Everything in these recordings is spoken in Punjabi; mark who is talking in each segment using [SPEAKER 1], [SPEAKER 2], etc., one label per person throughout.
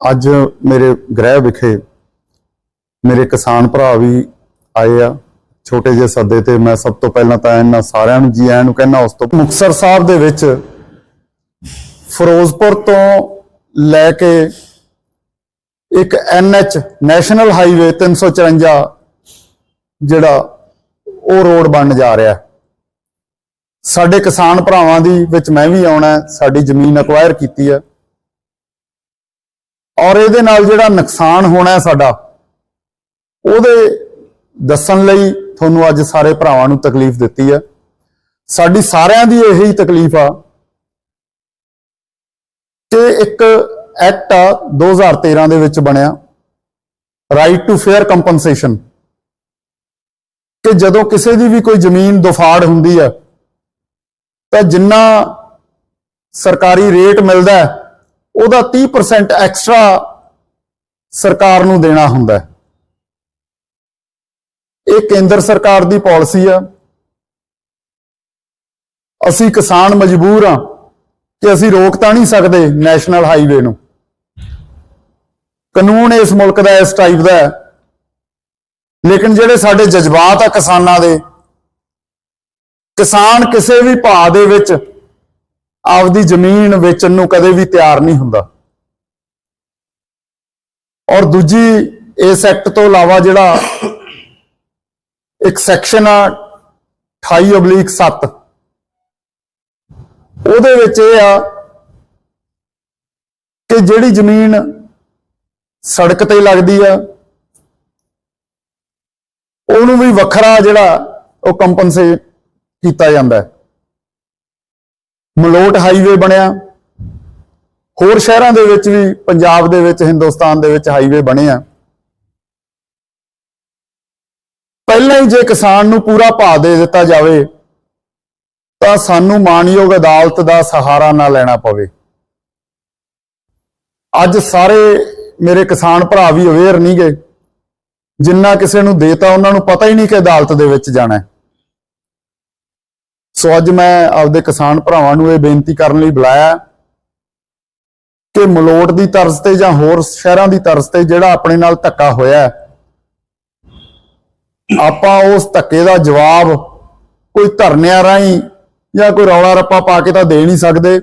[SPEAKER 1] ਅੱਜ ਮੇਰੇ ਗ੍ਰਹਿ ਵਿਖੇ ਮੇਰੇ ਕਿਸਾਨ ਭਰਾ ਵੀ ਆਏ ਆ, ਛੋਟੇ ਜਿਹੇ ਸੱਦੇ ਤੇ ਮੈਂ ਸਭ ਤੋਂ ਪਹਿਲਾਂ ਤਾਂ ਇਹਨਾਂ ਸਾਰਿਆਂ ਨੂੰ ਜੀ ਆਇਆਂ ਨੂੰ ਕਹਿਣਾ ਉਸ ਤੋਂ ਮੁਕਤਸਰ ਸਾਹਿਬ ਦੇ ਵਿੱਚ ਫਿਰੋਜ਼ਪੁਰ ਤੋਂ ਲੈ ਕੇ ਇੱਕ ਐਨਐਚ ਨੈਸ਼ਨਲ ਹਾਈਵੇ 354 ਜਿਹੜਾ ਉਹ ਰੋਡ ਬਣ ਜਾ ਰਿਹਾ। ਸਾਡੇ ਕਿਸਾਨ ਭਰਾਵਾਂ ਦੀ ਵਿੱਚ ਮੈਂ ਵੀ ਆਉਣਾ, ਸਾਡੀ ਜ਼ਮੀਨ ਅਕਵਾਇਰ ਕੀਤੀ ਹੈ ਔਰ ਇਹਦੇ ਨਾਲ ਜਿਹੜਾ ਨੁਕਸਾਨ ਹੋਣਾ ਸਾਡਾ, ਉਹਦੇ ਦੱਸਣ ਲਈ ਤੁਹਾਨੂੰ ਅੱਜ ਸਾਰੇ ਭਰਾਵਾਂ ਨੂੰ ਤਕਲੀਫ ਦਿੱਤੀ ਹੈ। ਸਾਡੀ ਸਾਰਿਆਂ ਦੀ ਇਹੀ ਤਕਲੀਫ ਆ ਕਿ ਇੱਕ ਐਕਟ ਆ 2013 ਦੇ ਵਿੱਚ ਬਣਿਆ ਰਾਈਟ ਟੂ ਫੇਅਰ ਕੰਪਨਸੇਸ਼ਨ ਕਿ ਜਦੋਂ ਕਿਸੇ ਦੀ ਵੀ ਕੋਈ ਜ਼ਮੀਨ ਦੁਫਾੜ ਹੁੰਦੀ ਹੈ, ਤਾਂ ਜਿੰਨਾ ਸਰਕਾਰੀ ਰੇਟ ਮਿਲਦਾ ਹੈ ਉਹਦਾ 30% ਐਕਸਟਰਾ ਸਰਕਾਰ ਨੂੰ ਦੇਣਾ ਹੁੰਦਾ ਇਹ ਕੇਂਦਰ ਸਰਕਾਰ ਦੀ ਪਾਲਿਸੀ ਆ। ਅਸੀਂ ਕਿਸਾਨ ਮਜਬੂਰ ਆ ਕਿ ਅਸੀਂ ਰੋਕ ਤਾਂ ਨਹੀਂ ਸਕਦੇ ਨੈਸ਼ਨਲ ਹਾਈਵੇ ਨੂੰ। ਕਾਨੂੰਨ ਇਸ ਮੁਲਕ ਦਾ, ਇਸ ਟਾਈਪ ਦਾ ਹੈ। ਲੇਕਿਨ ਜਿਹੜੇ ਸਾਡੇ ਜਜ਼ਬਾਤ ਆ ਕਿਸਾਨਾਂ ਦੇ, ਕਿਸਾਨ ਕਿਸੇ ਵੀ ਭਾਅ ਦੇ ਵਿੱਚ ਆਪਦੀ ਜ਼ਮੀਨ ਵੇਚਣ ਨੂੰ ਕਦੇ ਵੀ ਤਿਆਰ ਨਹੀਂ ਹੁੰਦਾ। ਔਰ ਦੂਜੀ, ਇਸ ਐਕਟ ਤੋਂ ਇਲਾਵਾ ਜਿਹੜਾ ਇੱਕ ਸੈਕਸ਼ਨ ਆ 28 oblique 7 ਉਹਦੇ ਵਿੱਚ ਇਹ ਆ ਕਿ ਜਿਹੜੀ ਜ਼ਮੀਨ ਸੜਕ ਤੇ ਲੱਗਦੀ ਆ, ਉਹਨੂੰ ਵੀ ਵੱਖਰਾ ਜਿਹੜਾ ਉਹ ਕੰਪਨਸੇਟ ਕੀਤਾ ਜਾਂਦਾ। ਹੈ ਮਲੋਟ ਹਾਈਵੇ ਬਣਿਆ। ਹੋਰ ਸ਼ਹਿਰਾਂ ਦੇ ਵਿੱਚ ਵੀ, ਪੰਜਾਬ ਦੇ ਵਿੱਚ, ਹਿੰਦੁਸਤਾਨ ਦੇ ਵਿੱਚ ਹਾਈਵੇ ਬਣੇ ਆ। ਪਹਿਲਾਂ ਹੀ ਜੇ ਕਿਸਾਨ ਨੂੰ ਪੂਰਾ ਭਾਅ ਦੇ ਦਿੱਤਾ ਜਾਵੇ, ਤਾਂ ਸਾਨੂੰ ਮਾਨਯੋਗ ਅਦਾਲਤ ਦਾ ਸਹਾਰਾ ਨਾ ਲੈਣਾ ਪਵੇ। ਅੱਜ ਸਾਰੇ ਮੇਰੇ ਕਿਸਾਨ ਭਰਾ ਵੀ ਅਵੇਅਰ ਨਹੀਂ ਗਏ ਜਿੰਨਾ ਕਿਸੇ ਨੂੰ ਦੇਤਾ, ਉਹਨਾਂ ਨੂੰ ਪਤਾ ਹੀ ਨਹੀਂ ਕਿ ਅਦਾਲਤ ਦੇ ਵਿੱਚ ਜਾਣਾ ਹੈ। ਸੋ ਅੱਜ ਮੈਂ ਆਪਦੇ ਕਿਸਾਨ ਭਰਾਵਾਂ ਨੂੰ ਇਹ ਬੇਨਤੀ ਕਰਨ ਲਈ ਬੁਲਾਇਆ ਕਿ ਮਲੋਟ ਦੀ ਤਰਜ਼ ਤੇ ਜਾਂ ਹੋਰ ਸ਼ਹਿਰਾਂ ਦੀ ਤਰਜ਼ ਤੇ ਜਿਹੜਾ ਆਪਣੇ ਨਾਲ ਧੱਕਾ ਹੋਇਆ ਆਪਾਂ ਉਸ ਧੱਕੇ ਦਾ ਜਵਾਬ ਕੋਈ ਧਰਨਿਆਂ ਰਾਹੀਂ ਜਾਂ ਕੋਈ ਰੌਲਾ ਰੱਪਾ ਪਾ ਕੇ ਤਾਂ ਦੇ ਨਹੀਂ ਸਕਦੇ।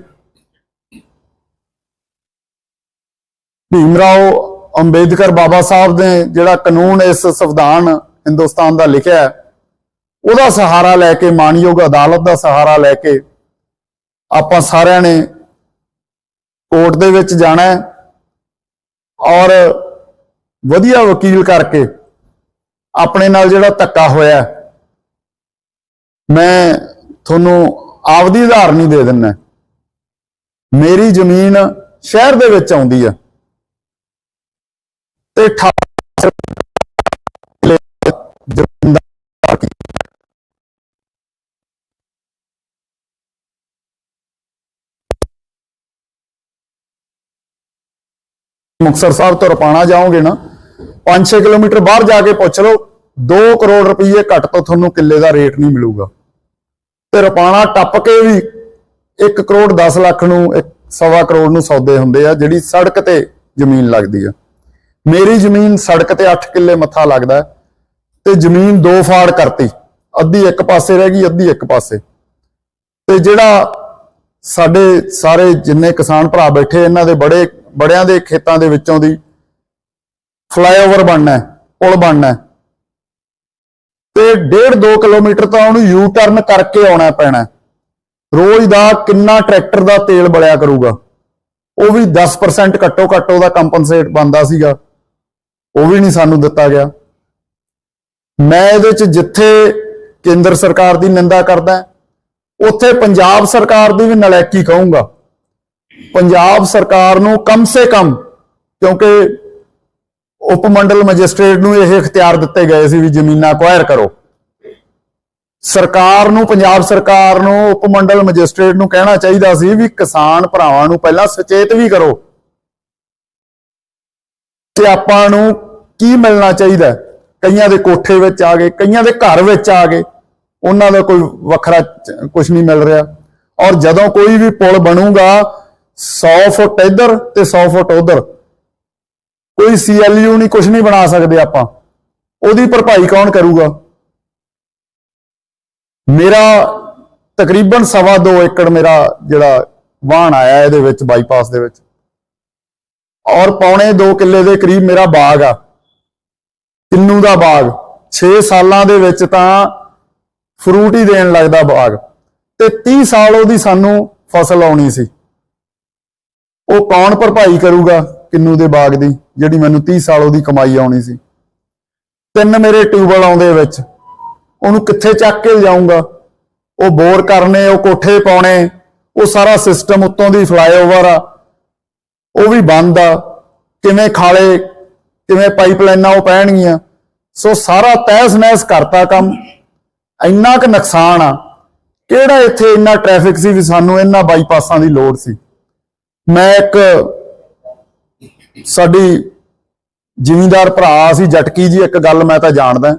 [SPEAKER 1] ਭੀਮਰਾਓ ਅੰਬੇਦਕਰ ਬਾਬਾ ਸਾਹਿਬ ਨੇ ਜਿਹੜਾ ਕਾਨੂੰਨ ਇਸ ਸੰਵਿਧਾਨ ਹਿੰਦੁਸਤਾਨ ਦਾ ਲਿਖਿਆ ਹੈ ਉਹਦਾ ਸਹਾਰਾ ਲੈ ਕੇ ਮਾਨਯੋਗ ਅਦਾਲਤ ਦਾ ਸਹਾਰਾ ਲੈ ਕੇ ਆਪਾਂ ਸਾਰਿਆਂ ਨੇ ਕੋਰਟ ਦੇ ਵਿੱਚ ਜਾਣਾ ਹੈ ਔਰ ਵਧੀਆ ਵਕੀਲ ਕਰਕੇ ਆਪਣੇ ਨਾਲ ਜਿਹੜਾ ਧੱਕਾ ਹੋਇਆ, ਮੈਂ ਤੁਹਾਨੂੰ ਆਪਦੀ ਉਦਾਹਰਣੀ ਦੇ ਦਿੰਨਾ ਮੇਰੀ ਜ਼ਮੀਨ ਸ਼ਹਿਰ ਦੇ ਵਿੱਚ ਆਉਂਦੀ ਆ ਤੇ 18 ਮੁਕਤਸਰ ਸਾਹਿਬ ਤੋਂ ਰਪਾਣਾ ਜਾਓਗੇ ਨਾ 5-6 ਕਿਲੋਮੀਟਰ ਬਾਹਰ ਜਾ ਕੇ ਪੁੱਛ ਲਓ 2 ਕਰੋੜ ਰੁਪਏ ਘੱਟ ਤੋਂ ਤੁਹਾਨੂੰ ਕਿੱਲੇ ਦਾ ਰੇਟ ਨਹੀਂ ਮਿਲੂਗਾ। ਤੇ ਰਪਾਣਾ ਟੱਪ ਕੇ ਵੀ 1 ਕਰੋੜ 10 ਲੱਖ ਨੂੰ, ਇੱਕ ਸਵਾ ਕਰੋੜ ਨੂੰ ਸੌਦੇ ਹੁੰਦੇ ਆ, ਜਿਹੜੀ ਸੜਕ ਤੇ ਜ਼ਮੀਨ ਲੱਗਦੀ ਆ। ਮੇਰੀ ਜ਼ਮੀਨ ਸੜਕ ਤੇ 8 ਕਿੱਲੇ ਮੱਥਾ ਲੱਗਦਾ ਤੇ ਜ਼ਮੀਨ ਦੋ ਫਾੜ ਕਰਤੀ। ਅੱਧੀ ਇੱਕ ਪਾਸੇ ਰਹਿ ਗਈ, ਅੱਧੀ ਇੱਕ ਪਾਸੇ। ਤੇ ਜਿਹੜਾ ਸਾਡੇ ਸਾਰੇ ਜਿੰਨੇ ਕਿਸਾਨ ਭਰਾ ਬੈਠੇ, ਇਹਨਾਂ ਦੇ ਬੜੇ ਬੜਿਆਂ ਦੇ ਖੇਤਾਂ ਦੇ ਵਿੱਚੋਂ ਦੀ ਫਲਾਈਓਵਰ ਬਣਨਾ ਪੁਲ ਬਣਨਾ ਤੇ 1.5 2 ਕਿਲੋਮੀਟਰ ਤਾਂ ਉਹਨੂੰ ਯੂ ਟਰਨ ਕਰਕੇ ਆਉਣਾ ਪੈਣਾ ਰੋਜ਼ ਦਾ ਕਿੰਨਾ ਟਰੈਕਟਰ ਦਾ ਤੇਲ ਬਲਿਆ ਕਰੂਗਾ। ਉਹ ਵੀ 10% ਘੱਟੋ ਘੱਟ ਉਹਦਾ ਕੰਪਨਸੇਟ ਬੰਦਾ ਸੀਗਾ। ਉਹ ਵੀ ਨਹੀਂ ਸਾਨੂੰ ਦਿੱਤਾ ਗਿਆ। ਮੈਂ ਇਹਦੇ ਚ ਜਿੱਥੇ ਕੇਂਦਰ ਸਰਕਾਰ ਦੀ ਨਿੰਦਾ ਕਰਦਾ, ਉੱਥੇ ਪੰਜਾਬ ਸਰਕਾਰ ਦੀ ਵੀ ਨਲਾਇਕੀ ਕਹੂੰਗਾ। ਪੰਜਾਬ ਸਰਕਾਰ ਨੂੰ ਕਮ ਸੇ ਕਮ, ਕਿਉਂਕਿ ਉਪ ਮੰਡਲ ਮੈਜਿਸਟ੍ਰੇਟ ਨੂੰ ਇਹ ਇਖਤਿਆਰ ਦਿੱਤੇ ਗਏ ਸੀ ਵੀ ਜ਼ਮੀਨਾਂ ਅਕਵਾਇਰ ਕਰੋ। ਸਰਕਾਰ ਨੂੰ, ਪੰਜਾਬ ਸਰਕਾਰ ਨੂੰ ਉਪ ਮੰਡਲ ਮੈਜਿਸਟ੍ਰੇਟ ਨੂੰ ਕਹਿਣਾ ਚਾਹੀਦਾ ਸੀ ਵੀ ਕਿਸਾਨ ਭਰਾਵਾਂ ਨੂੰ ਪਹਿਲਾਂ ਸੁਚੇਤ ਵੀ ਕਰੋ ਕਿ ਆਪਾਂ ਨੂੰ ਕੀ ਮਿਲਣਾ ਚਾਹੀਦਾ। ਕਈਆਂ ਦੇ ਕੋਠੇ ਵਿੱਚ ਆ ਗਏ, ਕਈਆਂ ਦੇ ਘਰ ਵਿੱਚ ਆ ਗਏ, ਉਹਨਾਂ ਦਾ ਕੋਈ ਵੱਖਰਾ ਕੁਝ ਨਹੀਂ ਮਿਲ ਰਿਹਾ। ਔਰ ਜਦੋਂ ਕੋਈ ਵੀ ਪੁਲ ਬਣੂਗਾ 100 ਫੁੱਟ ਇੱਧਰ ਤੇ 100 ਫੁੱਟ ਉਧਰ। ਕੋਈ ਸੀਐਲਯੂ ਨਹੀਂ ਕੁਝ ਨਹੀਂ ਬਣਾ ਸਕਦੇ ਆਪਾਂ। ਉਹਦੀ ਭਰਪਾਈ ਕੌਣ ਕਰੂਗਾ? ਮੇਰਾ ਤਕਰੀਬਨ ਸਵਾ ਦੋ ਏਕੜ ਮੇਰਾ ਜਿਹੜਾ ਵਾਹਣ ਆਇਆ ਇਹਦੇ ਵਿੱਚ ਬਾਈਪਾਸ ਦੇ ਵਿੱਚ। ਔਰ ਪੌਣੇ 2 ਕਿੱਲੇ ਦੇ ਕਰੀਬ ਮੇਰਾ ਬਾਗ ਆ। ਕਿੰਨੂ ਦਾ ਬਾਗ? 6 ਸਾਲਾਂ ਦੇ ਵਿੱਚ ਤਾਂ ਫਰੂਟ ਹੀ ਦੇਣ ਲੱਗਦਾ ਬਾਗ। ਤੇ 30 ਸਾਲ ਉਹਦੀ ਸਾਨੂੰ ਫਸਲ ਆਉਣੀ ਸੀ। ਉਹ ਕੌਣ ਭਰਪਾਈ ਕਰੂਗਾ ਕਿੰਨੂ ਦੇ ਬਾਗ ਦੀ, ਜਿਹੜੀ ਮੈਨੂੰ 30 ਸਾਲ ਉਹਦੀ ਕਮਾਈ ਆਉਣੀ ਸੀ? ਤਿੰਨ ਮੇਰੇ ਟਿਊਬਲ ਆਉਂਦੇ ਵਿੱਚ, ਉਹਨੂੰ ਕਿੱਥੇ ਚੱਕ ਕੇ ਲਿਜਾਊਂਗਾ? ਉਹ ਬੋਰ ਕਰਨੇ, ਉਹ ਕੋਠੇ ਪਾਉਣੇ, ਉਹ ਸਾਰਾ ਸਿਸਟਮ ਉੱਤੋਂ ਦੀ ਫਲਾਈਓਵਰ ਆ। ਉਹ ਵੀ ਬੰਦ ਆ। ਕਿਵੇਂ ਖਾਲੇ, ਕਿਵੇਂ ਪਾਈਪਲਾਈਨਾਂ ਉਹ ਪੈਣਗੀਆਂ? ਸੋ ਸਾਰਾ ਤਹਿਸ ਨਹਿਸ ਕਰਤਾ ਕੰਮ। ਇੰਨਾ ਕੁ ਨੁਕਸਾਨ ਆ। ਕਿਹੜਾ ਇੱਥੇ ਇੰਨਾ ਟ੍ਰੈਫਿਕ ਸੀ ਵੀ ਸਾਨੂੰ ਇਹਨਾਂ ਬਾਈਪਾਸਾਂ ਦੀ ਲੋੜ ਸੀ? ਮੈਂ ਇੱਕ ਸਾਡੀ ਜ਼ਿਮੀਂਦਾਰ ਭਰਾ ਸੀ, ਜਟਕੀ ਜੀ, ਇੱਕ ਗੱਲ ਮੈਂ ਤਾਂ ਜਾਣਦਾ।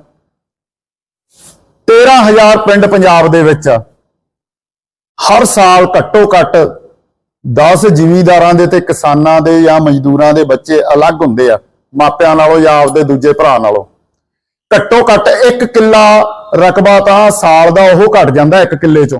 [SPEAKER 1] 13000 ਪਿੰਡ ਪੰਜਾਬ ਦੇ ਵਿੱਚ ਹਰ ਸਾਲ ਘੱਟੋ ਘੱਟ 10 ਜ਼ਿਮੀਂਦਾਰਾਂ ਦੇ ਤੇ ਕਿਸਾਨਾਂ ਦੇ ਜਾਂ ਮਜ਼ਦੂਰਾਂ ਦੇ ਬੱਚੇ ਅਲੱਗ ਹੁੰਦੇ ਆ, ਮਾਪਿਆਂ ਨਾਲੋਂ ਜਾਂ ਆਪਦੇ ਦੂਜੇ ਭਰਾ ਨਾਲੋਂ। ਘੱਟੋ ਘੱਟ ਇੱਕ ਕਿੱਲਾ ਰਕਬਾ ਤਾਂ ਸਾਲ ਦਾ ਉਹ ਘਟ ਜਾਂਦਾ ਇੱਕ ਕਿੱਲੇ ਚੋਂ।